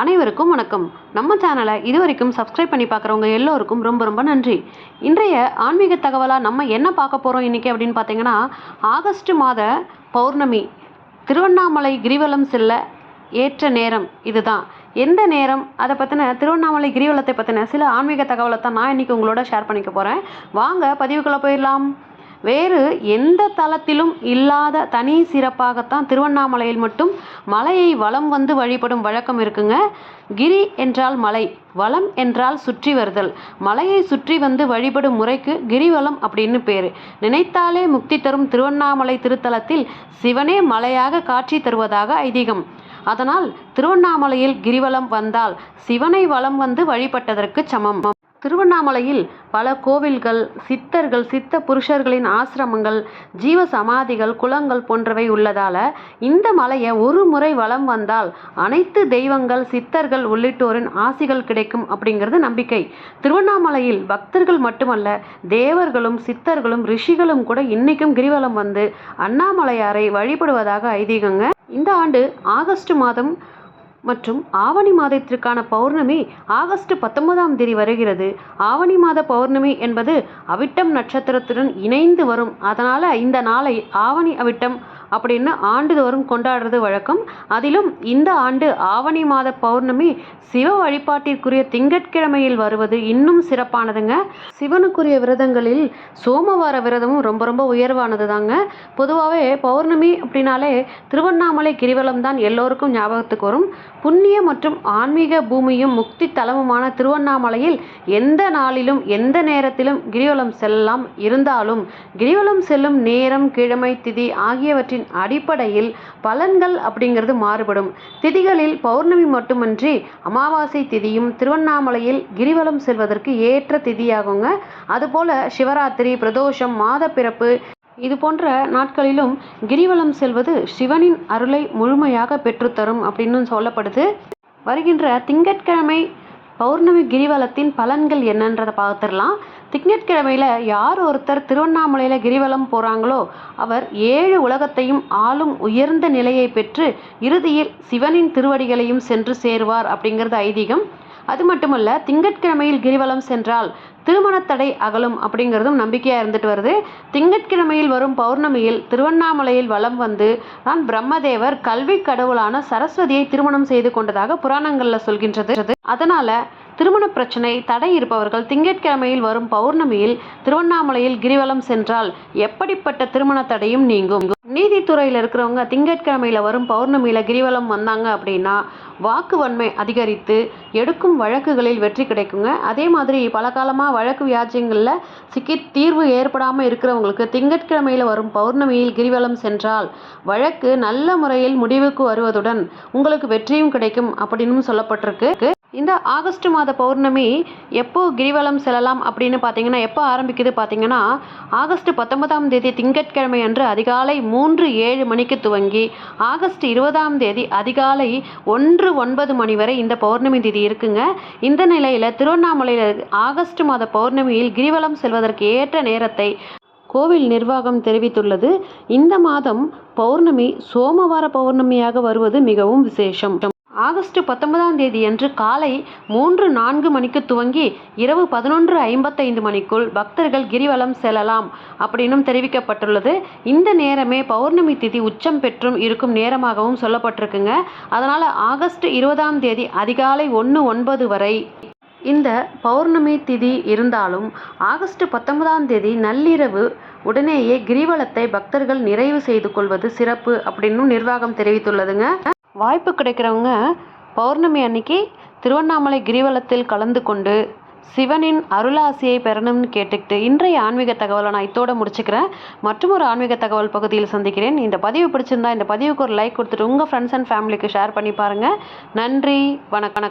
அனைவருக்கும் வணக்கம். நம்ம சேனலை இது வரைக்கும் சப்ஸ்கிரைப் பண்ணி பார்க்குறவங்க எல்லோருக்கும் ரொம்ப ரொம்ப நன்றி. இன்றைய ஆன்மீக தகவலாக நம்ம என்ன பார்க்க போகிறோம் இன்றைக்கி அப்படின்னு பார்த்தீங்கன்னா ஆகஸ்ட் மாத பௌர்ணமி திருவண்ணாமலை கிரிவலம் செல்ல ஏற்ற நேரம் இதுதான். எந்த நேரம்? அதை பற்றின திருவண்ணாமலை கிரிவலத்தை பற்றின சில ஆன்மீக தகவலை தான் நான் இன்றைக்கி உங்களோட ஷேர் பண்ணிக்க போகிறேன் வாங்க பதிவுக்குள்ளே போயிடலாம். வேறு எந்த தலத்திலும் இல்லாத தனி சிறப்பாகத்தான் திருவண்ணாமலையில் மட்டும் மலையை வலம் வந்து வழிபடும் வழக்கம் இருக்குங்க. கிரி என்றால் மலை வலம் என்றால் சுற்றி வருதல். மலையை சுற்றி வந்து வழிபடும் முறைக்கு கிரிவலம் அப்படின்னு பேர். நினைத்தாலே முக்தி தரும் திருவண்ணாமலை திருத்தலத்தில் சிவனே மலையாக காட்சி தருவதாக ஐதீகம். அதனால் திருவண்ணாமலையில் கிரிவலம் வந்தால் சிவனை வலம் வந்து வழிபட்டதற்கு சமம். திருவண்ணாமலையில் பல கோவில்கள் சித்தர்கள் சித்த புருஷர்களின் ஆசிரமங்கள் ஜீவ சமாதிகள் குளங்கள் போன்றவை உள்ளதால இந்த மலையை ஒரு முறை வலம் வந்தால் அனைத்து தெய்வங்கள் சித்தர்கள் உள்ளிட்டோரின் ஆசிகள் கிடைக்கும் அப்படிங்கிறது நம்பிக்கை. திருவண்ணாமலையில் பக்தர்கள் மட்டுமல்ல தேவர்களும் சித்தர்களும் ரிஷிகளும் கூட இன்னைக்கும் கிரிவலம் வந்து அண்ணாமலையாரை வழிபடுவதாக ஐதீகங்க. இந்த ஆண்டு ஆகஸ்ட் மாதம் மற்றும் ஆவணி மாதத்திற்கான பௌர்ணமி ஆகஸ்ட் பத்தொன்பதாம் தேதி வருகிறது. ஆவணி மாத பௌர்ணமி என்பது அவிட்டம் நட்சத்திரத்துடன் இணைந்து வரும். அதனால் இந்த நாளை ஆவணி அவிட்டம் அப்படின்னு ஆண்டுதோறும் கொண்டாடுறது வழக்கம். அதிலும் இந்த ஆண்டு ஆவணி மாத பௌர்ணமி சிவ வழிபாட்டிற்குரிய திங்கட்கிழமையில் வருவது இன்னும் சிறப்பானதுங்க. சிவனுக்குரிய விரதங்களில் சோமவார விரதமும் ரொம்ப ரொம்ப உயர்வானது தாங்க பொதுவாகவே பௌர்ணமி அப்படின்னாலே திருவண்ணாமலை கிரிவலம் தான் எல்லோருக்கும் ஞாபகத்துக்கு வரும். புண்ணிய மற்றும் ஆன்மீக பூமியும் முக்தி தலமுமான திருவண்ணாமலையில் எந்த நாளிலும் எந்த நேரத்திலும் கிரிவலம் செல்லலாம். இருந்தாலும் கிரிவலம் செல்லும் நேரம் கிழமை திதி ஆகியவற்றின் அடிப்படையில் பலன்கள் அப்படிங்கிறது மாறுபடும். திதிகளில் பௌர்ணமி மட்டுமின்றி அமாவாசை திதியும் திருவண்ணாமலையில் கிரிவலம் செல்வதற்கு ஏற்ற திதியாகுங்க. அதுபோல சிவராத்திரி பிரதோஷம் மாதப்பிறப்பு இது போன்ற நாட்களிலும் கிரிவலம் செல்வது சிவனின் அருளை முழுமையாக பெற்றுத்தரும் அப்படின்னு சொல்லப்படுது. வருகின்ற திங்கட்கிழமை பௌர்ணமி கிரிவலத்தின் பலன்கள் என்னன்றதை பார்த்துடலாம். திங்கட்கிழமையில் யார் ஒருத்தர் திருவண்ணாமலையில் கிரிவலம் போகிறாங்களோ அவர் ஏழு உலகத்தையும் ஆளும் உயர்ந்த நிலையை பெற்று இறுதியில் சிவனின் திருவடிகளையும் சென்று சேருவார் அப்படிங்கிறது ஐதீகம். அது மட்டுமல்ல திங்கட்கிழமையில் கிரிவலம் சென்றால் திருமணத்தடை அகலும் அப்படிங்கிறதும் நம்பிக்கையாக இருந்துட்டு வருது. திங்கட்கிழமையில் வரும் பௌர்ணமியில் திருவண்ணாமலையில் வலம் வந்து நான் பிரம்மதேவர் கல்வி கடவுளான சரஸ்வதியை திருமணம் செய்து கொண்டதாக புராணங்களில் சொல்கின்றது. அதனால திருமண பிரச்சனை தடை இருப்பவர்கள் திங்கட்கிழமையில் வரும் பௌர்ணமியில் திருவண்ணாமலையில் கிரிவலம் சென்றால் எப்படிப்பட்ட திருமண தடையும் நீங்கும்? நீதித்துறையில் இருக்கிறவங்க திங்கட்கிழமையில் வரும் பௌர்ணமியில் கிரிவலம் வந்தாங்க அப்படின்னா வாக்கு வன்மை அதிகரித்து எடுக்கும் வழக்குகளில் வெற்றி கிடைக்குங்க. அதே மாதிரி பல காலமாக வழக்கு வியாஜ்யங்களில் சிக்கி தீர்வு ஏற்படாமல் இருக்கிறவங்களுக்கு திங்கட்கிழமையில் வரும் பௌர்ணமியில் கிரிவலம் சென்றால் வழக்கு நல்ல முறையில் முடிவுக்கு வருவதுடன் உங்களுக்கு வெற்றியும் கிடைக்கும் அப்படின்னு சொல்லப்பட்டிருக்கு. இந்த ஆகஸ்ட் மாத பௌர்ணமி எப்போ கிரிவலம் செல்லலாம் அப்படின்னு பார்த்தீங்கன்னா எப்போ ஆரம்பிக்குது பார்த்தீங்கன்னா ஆகஸ்ட் பத்தொன்பதாம் தேதி திங்கட்கிழமை அன்று அதிகாலை மூன்று ஏழு மணிக்கு துவங்கி ஆகஸ்ட் இருபதாம் தேதி அதிகாலை ஒன்று ஒன்பது மணி வரை இந்த பௌர்ணமி தேதி இருக்குங்க. இந்த நிலையில் திருவண்ணாமலையில் ஆகஸ்ட் மாத பௌர்ணமியில் கிரிவலம் செல்வதற்கு ஏற்ற நேரத்தை கோவில் நிர்வாகம் தெரிவித்துள்ளது. இந்த மாதம் பௌர்ணமி சோமவார பௌர்ணமியாக வருவது மிகவும் விசேஷம். ஆகஸ்ட் பத்தொன்பதாம் தேதி அன்று காலை மூன்று நான்கு மணிக்கு துவங்கி இரவு பதினொன்று ஐம்பத்தைந்து மணிக்குள் பக்தர்கள் கிரிவலம் செல்லலாம் அப்படின்னும் தெரிவிக்கப்பட்டுள்ளது. இந்த நேரமே பௌர்ணமி திதி உச்சம் பெற்றும் இருக்கும் நேரமாகவும் சொல்லப்பட்டிருக்குங்க. அதனால் ஆகஸ்ட் இருபதாம் தேதி அதிகாலை ஒன்று ஒன்பது வரை இந்த பௌர்ணமி திதி இருந்தாலும் ஆகஸ்ட் பத்தொன்பதாம் தேதி நள்ளிரவு உடனேயே கிரிவலத்தை பக்தர்கள் நிறைவு செய்து கொள்வது சிறப்பு அப்படின்னும் நிர்வாகம் தெரிவித்துள்ளதுங்க. வாய்ப்பு கிடைக்கிறவங்க பௌர்ணமி அன்னைக்கு திருவண்ணாமலை கிரிவலத்தில் கலந்து கொண்டு சிவனின் அருளாசியை பெறணும்னு கேட்டுக்கிட்டு இன்றைய ஆன்மீக தகவலை நான் இதோட முடிச்சுக்கிறேன். மற்றும் ஒரு ஆன்மீக தகவல் பகுதியில் சந்திக்கிறேன். இந்த பதிவு பிடிச்சிருந்தா இந்த பதிவுக்கு ஒரு லைக் கொடுத்துட்டு உங்கள் ஃப்ரெண்ட்ஸ் அண்ட் ஃபேமிலிக்கு ஷேர் பண்ணி பாருங்கள் நன்றி. வணக்கம்.